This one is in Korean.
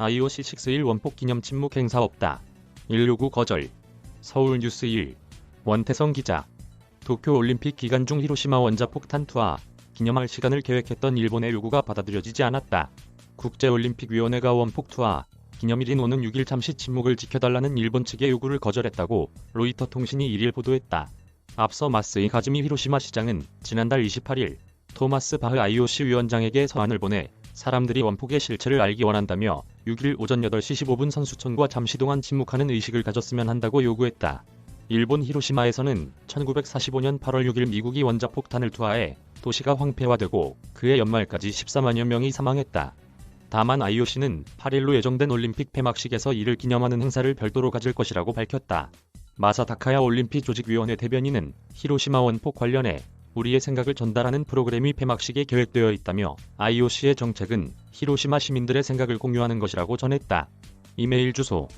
IOC 6.1 원폭 기념 침묵 행사 없다. 169 거절. 서울 뉴스 1. 원태성 기자. 도쿄올림픽 기간 중 히로시마 원자 폭탄 투하 기념할 시간을 계획했던 일본의 요구가 받아들여지지 않았다. 국제올림픽위원회가 원폭 투하 기념일인 오는 6일 잠시 침묵을 지켜달라는 일본 측의 요구를 거절했다고 로이터 통신이 1일 보도했다. 앞서 마스이 가즈미 히로시마 시장은 지난달 28일 토마스 바흐 IOC 위원장에게 서한을 보내 사람들이 원폭의 실체를 알기 원한다며 6일 오전 8시 15분 선수촌과 잠시 동안 침묵하는 의식을 가졌으면 한다고 요구했다. 일본 히로시마에서는 1945년 8월 6일 미국이 원자폭탄을 투하해 도시가 황폐화되고 그해 연말까지 14만여 명이 사망했다. 다만 IOC는 8일로 예정된 올림픽 폐막식에서 이를 기념하는 행사를 별도로 가질 것이라고 밝혔다. 마사다카야 올림픽 조직위원회 대변인은 히로시마 원폭 관련해 우리의 생각을 전달하는 프로그램이 폐막식에 계획되어 있다며 IOC의 정책은 히로시마 시민들의 생각을 공유하는 것이라고 전했다. 이메일 주소